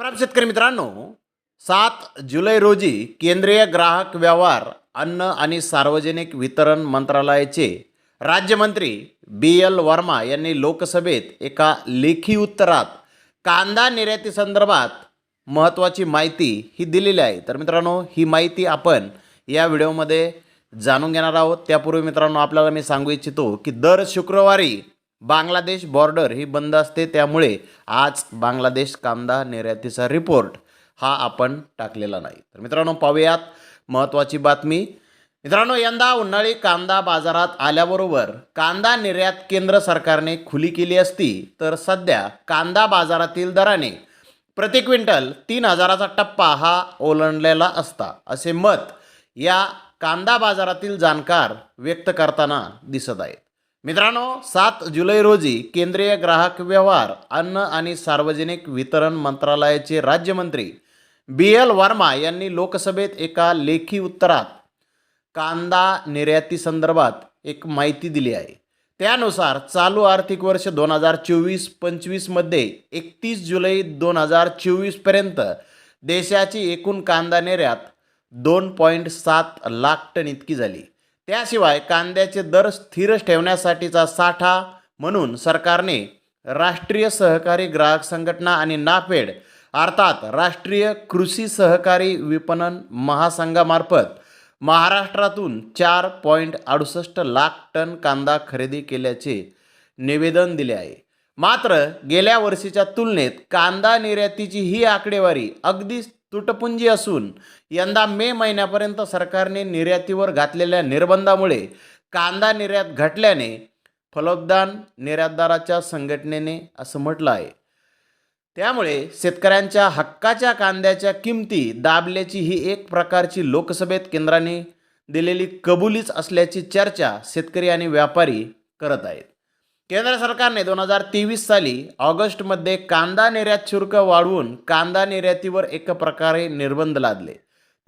खराब शेतकरी मित्रांनो सात जुलै रोजी केंद्रीय ग्राहक व्यवहार अन्न आणि सार्वजनिक वितरण मंत्रालयाचे राज्यमंत्री बी एल वर्मा यांनी लोकसभेत एका लेखी उत्तरात कांदा निर्यातीसंदर्भात महत्त्वाची माहिती ही दिलेली आहे. तर मित्रांनो ही माहिती आपण या व्हिडिओमध्ये जाणून घेणार आहोत. त्यापूर्वी मित्रांनो आपल्याला मी सांगू इच्छितो की दर शुक्रवारी बांगलादेश बॉर्डर ही बंद असते त्यामुळे आज बांगलादेश कांदा निर्यातीचा रिपोर्ट हा आपण टाकलेला नाही. तर मित्रांनो पाहूयात महत्त्वाची बातमी. मित्रांनो यंदा उन्हाळी कांदा बाजारात आल्याबरोबर कांदा निर्यात केंद्र सरकारने खुली केली असती तर सध्या कांदा बाजारातील दराने प्रति क्विंटल तीन हजाराचा टप्पा हा ओलांडलेला असता असे मत या कांदा बाजारातील जाणकार व्यक्त करताना दिसत आहेत. मित्रांनो सात जुलै रोजी केंद्रीय ग्राहक व्यवहार अन्न आणि सार्वजनिक वितरण मंत्रालयाचे राज्यमंत्री बी एल वर्मा यांनी लोकसभेत एका लेखी उत्तरात कांदा निर्यातीसंदर्भात एक माहिती दिली आहे. त्यानुसार चालू आर्थिक वर्ष दोन हजार चोवीस पंचवीसमध्ये एकतीस जुलै दोन हजार चोवीसपर्यंत देशाची एकूण कांदा निर्यात दोन पॉईंट सात लाख टन इतकी झाली. त्याशिवाय कांद्याचे दर स्थिर ठेवण्यासाठीचा साठा म्हणून सरकारने राष्ट्रीय सहकारी ग्राहक संघटना आणि नाफेड अर्थात राष्ट्रीय कृषी सहकारी विपणन महासंघामार्फत महाराष्ट्रातून चार पॉईंट अडुसष्ट लाख टन कांदा खरेदी केल्याचे निवेदन दिले आहे. मात्र गेल्या वर्षीच्या तुलनेत कांदा निर्यातीची ही आकडेवारी अगदीच तुटपुंजी असून यंदा मे महिन्यापर्यंत सरकारने निर्यातीवर घातलेल्या निर्बंधामुळे कांदा निर्यात घटल्याने फलोद्दान निर्यातदाराच्या संघटनेने असं म्हटलं आहे. त्यामुळे शेतकऱ्यांच्या हक्काच्या कांद्याच्या किमती दाबल्याची ही एक प्रकारची लोकसभेत केंद्राने दिलेली कबुलीच असल्याची चर्चा शेतकरी आणि व्यापारी करत आहेत. केंद्र सरकारने दोन हजार तेवीस साली ऑगस्टमध्ये कांदा निर्यात शुल्क वाढवून कांदा निर्यातीवर एक प्रकारे निर्बंध लादले.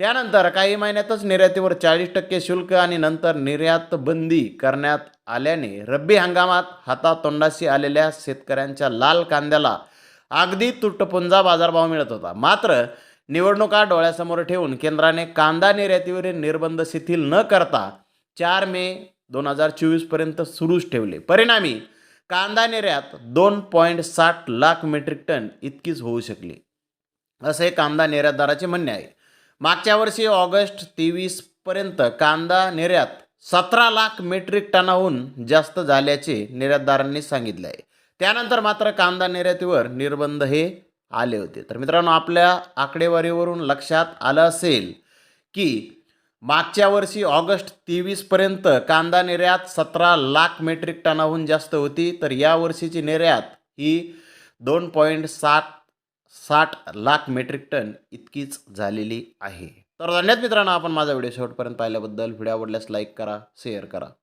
त्यानंतर काही महिन्यातच निर्यातीवर चाळीस टक्के शुल्क आणि नंतर निर्यात बंदी करण्यात आल्याने रब्बी हंगामात हातातोंडाशी आलेल्या शेतकऱ्यांच्या लाल कांद्याला अगदी तुटपुंजा बाजारभाव मिळत होता. मात्र निवडणुका डोळ्यासमोर ठेवून केंद्राने कांदा निर्यातीवरील निर्बंध शिथिल न करता चार मे दोन हजार चोवीसपर्यंत सुरूच ठेवले. परिणामी कांदा निर्यात दोन पॉईंट साठ लाख मेट्रिक टन इतकीच होऊ शकली. असे कांदा निर्यातदाराचे म्हणणे आहे. मागच्या वर्षी ऑगस्ट तेवीसपर्यंत कांदा निर्यात सतरा लाख मेट्रिक टनाहून जास्त झाल्याचे निर्यातदारांनी सांगितले आहे. त्यानंतर मात्र कांदा निर्यातीवर निर्बंध हे आले होते. तर मित्रांनो आपल्या आकडेवारीवरून लक्षात आलं असेल की मागच्या वर्षी ऑगस्ट तेवीसपर्यंत कांदा निर्यात सतरा लाख मेट्रिक टनाहून जास्त होती तर या वर्षीची निर्यात ही दोन पॉईंट सात साठ लाख मेट्रिक टन इतकीच झालेली आहे. तर धन्यवाद मित्रांनो आपण माझा व्हिडिओ शेवटपर्यंत पाहिल्याबद्दल. व्हिडिओ आवडल्यास लाईक करा शेअर करा.